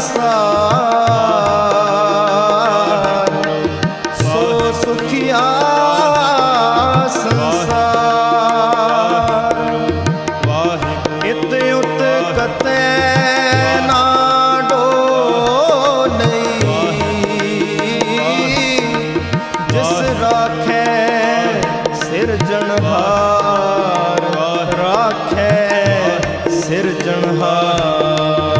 ਸੰਸਾਰ। ਸੋ ਸੁਖੀਆ ਸੰਸਾਰ। ਵਾਹਿਗੁਰੂ ਇਤੇ ਉਤ ਕਤੈ ਨਾ ਡੋਲਈ ਜਿਸ ਰਾਖੈ ਸਿਰਜਣਹਾਰ ਰਾਖੈ ਸਿਰਜਣਹਾਰ